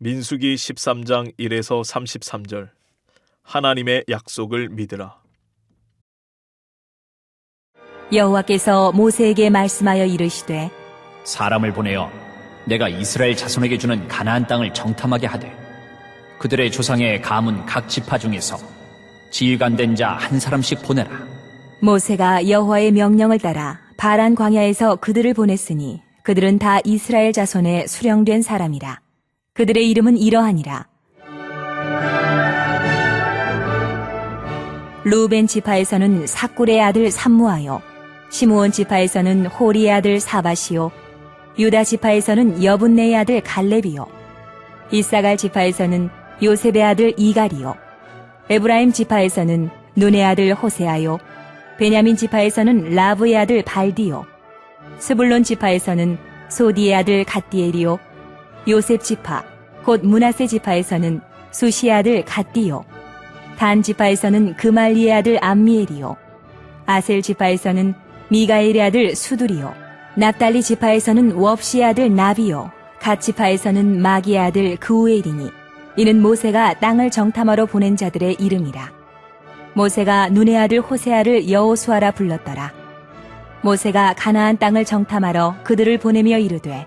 민수기 13장 1에서 33절 하나님의 약속을 믿으라. 여호와께서 모세에게 말씀하여 이르시되 사람을 보내어 내가 이스라엘 자손에게 주는 가나안 땅을 정탐하게 하되 그들의 조상의 가문 각 지파 중에서 지휘관된 자 한 사람씩 보내라. 모세가 여호와의 명령을 따라 바란 광야에서 그들을 보냈으니 그들은 다 이스라엘 자손의 수령된 사람이라 그들의 이름은 이러하니라. 루벤 지파에서는 사꿀의 아들 삼무하요 시므온 지파에서는 호리의 아들 사바시요 유다 지파에서는 여분네의 아들 갈렙이요 이사갈 지파에서는 요셉의 아들 이갈이요 에브라임 지파에서는 눈의 아들 호세아요 베냐민 지파에서는 라브의 아들 발디요 스불론 지파에서는 소디의 아들 갓디엘이요 요셉 지파 곧 문하세 지파에서는 수시의 아들 갓디요. 단 지파에서는 그말리의 아들 암미엘이요. 아셀 지파에서는 미가엘의 아들 수두리요. 납달리 지파에서는 웁시의 아들 나비요. 갓 지파에서는 마기의 아들 그우엘이니 이는 모세가 땅을 정탐하러 보낸 자들의 이름이라. 모세가 눈의 아들 호세아를 여호수아라 불렀더라. 모세가 가나안 땅을 정탐하러 그들을 보내며 이르되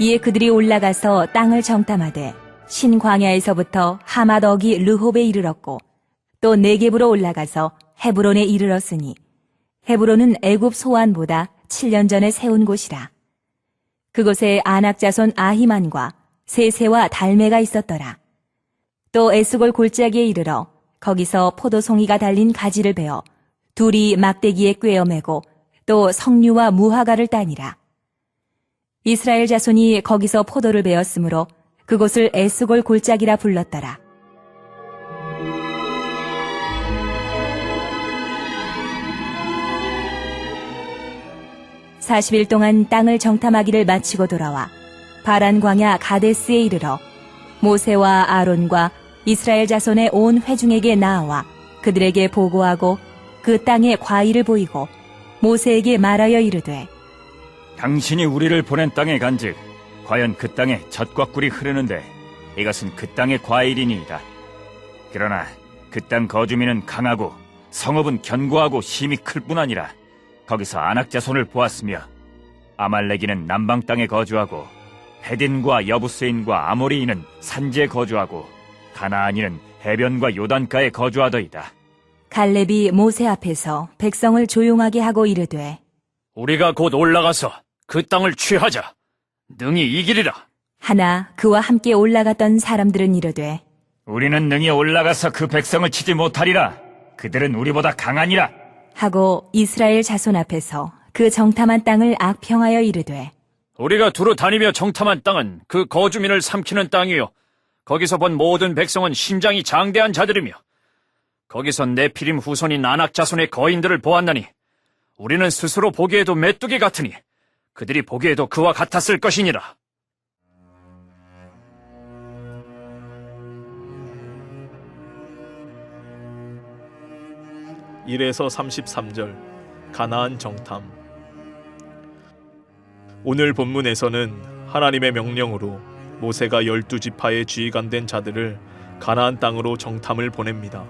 이에 그들이 올라가서 땅을 정탐하되 신광야에서부터 하마덕이 르홉에 이르렀고 또 네겝으로 올라가서 헤브론에 이르렀으니 헤브론은 애굽 소안보다 7년 전에 세운 곳이라. 그곳에 아낙 자손 아히만과 세세와 달메가 있었더라. 또 에스골 골짜기에 이르러 거기서 포도송이가 달린 가지를 베어 둘이 막대기에 꿰어매고 또 석류와 무화과를 따니라 이스라엘 자손이 거기서 포도를 베었으므로 그곳을 에스골 골짜기라 불렀더라. 사십일 동안 땅을 정탐하기를 마치고 돌아와 바란 광야 가데스에 이르러 모세와 아론과 이스라엘 자손의 온 회중에게 나아와 그들에게 보고하고 그 땅의 과일을 보이고 모세에게 말하여 이르되 당신이 우리를 보낸 땅에 간즉 과연 그 땅에 젖과 꿀이 흐르는데 이것은 그 땅의 과일이니이다. 그러나 그 땅 거주민은 강하고 성읍은 견고하고 힘이 클 뿐 아니라 거기서 안악자손을 보았으며 아말레기는 남방 땅에 거주하고 헤딘과 여부스인과 아모리인은 산지에 거주하고 가나안인은 해변과 요단가에 거주하더이다. 갈렙이 모세 앞에서 백성을 조용하게 하고 이르되 우리가 곧 올라가서 그 땅을 취하자. 능히 이기리라. 하나 그와 함께 올라갔던 사람들은 이르되 우리는 능히 올라가서 그 백성을 치지 못하리라. 그들은 우리보다 강하니라. 하고 이스라엘 자손 앞에서 그 정탐한 땅을 악평하여 이르되 우리가 두루 다니며 정탐한 땅은 그 거주민을 삼키는 땅이요. 거기서 본 모든 백성은 심장이 장대한 자들이며 거기서 네피림 후손인 아낙 자손의 거인들을 보았나니 우리는 스스로 보기에도 메뚜기 같으니 그들이 보기에도 그와 같았을 것이니라. 일에서 33절 가나안 정탐 오늘 본문에서는 하나님의 명령으로 모세가 열두 지파의 지휘관된 자들을 가나안 땅으로 정탐을 보냅니다.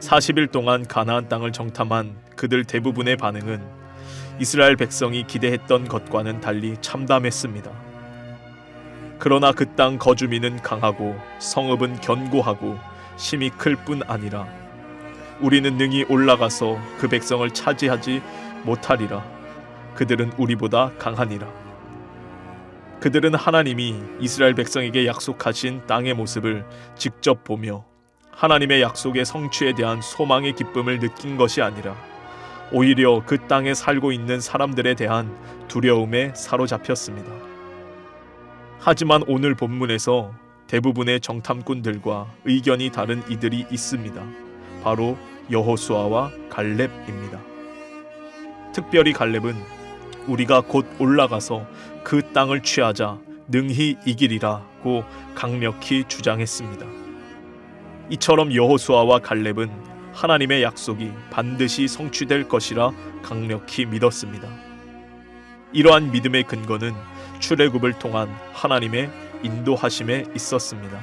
40일 동안 가나안 땅을 정탐한 그들 대부분의 반응은 이스라엘 백성이 기대했던 것과는 달리 참담했습니다. 그러나 그 땅 거주민은 강하고 성읍은 견고하고 힘이 클 뿐 아니라 우리는 능히 올라가서 그 백성을 차지하지 못하리라. 그들은 우리보다 강하니라. 그들은 하나님이 이스라엘 백성에게 약속하신 땅의 모습을 직접 보며 하나님의 약속의 성취에 대한 소망의 기쁨을 느낀 것이 아니라 오히려 그 땅에 살고 있는 사람들에 대한 두려움에 사로잡혔습니다. 하지만 오늘 본문에서 대부분의 정탐꾼들과 의견이 다른 이들이 있습니다. 바로 여호수아와 갈렙입니다. 특별히 갈렙은 우리가 곧 올라가서 그 땅을 취하자 능히 이기리라고 강력히 주장했습니다. 이처럼 여호수아와 갈렙은 하나님의 약속이 반드시 성취될 것이라 강력히 믿었습니다. 이러한 믿음의 근거는 출애굽을 통한 하나님의 인도하심에 있었습니다.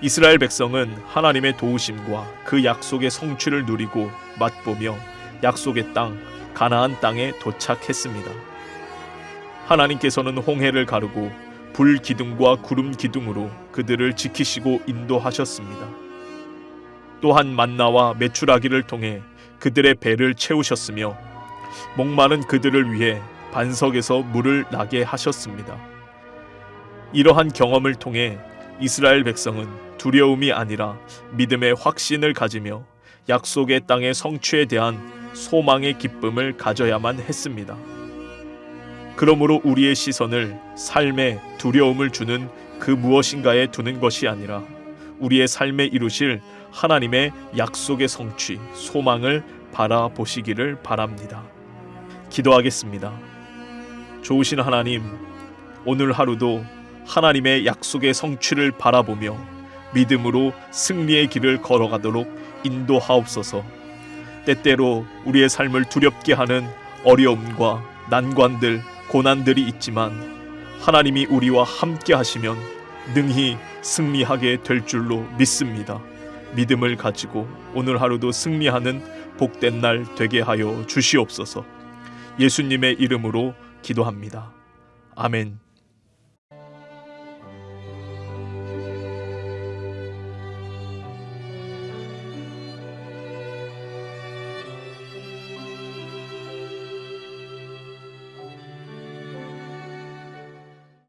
이스라엘 백성은 하나님의 도우심과 그 약속의 성취를 누리고 맛보며 약속의 땅 가나안 땅에 도착했습니다. 하나님께서는 홍해를 가르고 불 기둥과 구름 기둥으로 그들을 지키시고 인도하셨습니다. 또한 만나와 메추라기를 통해 그들의 배를 채우셨으며 목마른 그들을 위해 반석에서 물을 나게 하셨습니다. 이러한 경험을 통해 이스라엘 백성은 두려움이 아니라 믿음의 확신을 가지며 약속의 땅의 성취에 대한 소망의 기쁨을 가져야만 했습니다. 그러므로 우리의 시선을 삶에 두려움을 주는 그 무엇인가에 두는 것이 아니라 우리의 삶에 이루실 하나님의 약속의 성취, 소망을 바라보시기를 바랍니다. 기도하겠습니다. 좋으신 하나님, 오늘 하루도 하나님의 약속의 성취를 바라보며 믿음으로 승리의 길을 걸어가도록 인도하옵소서. 때때로 우리의 삶을 두렵게 하는 어려움과 난관들, 고난들이 있지만 하나님이 우리와 함께 하시면 능히 승리하게 될 줄로 믿습니다. 믿음을 가지고 오늘 하루도 승리하는 복된 날 되게 하여 주시옵소서. 예수님의 이름으로 기도합니다. 아멘.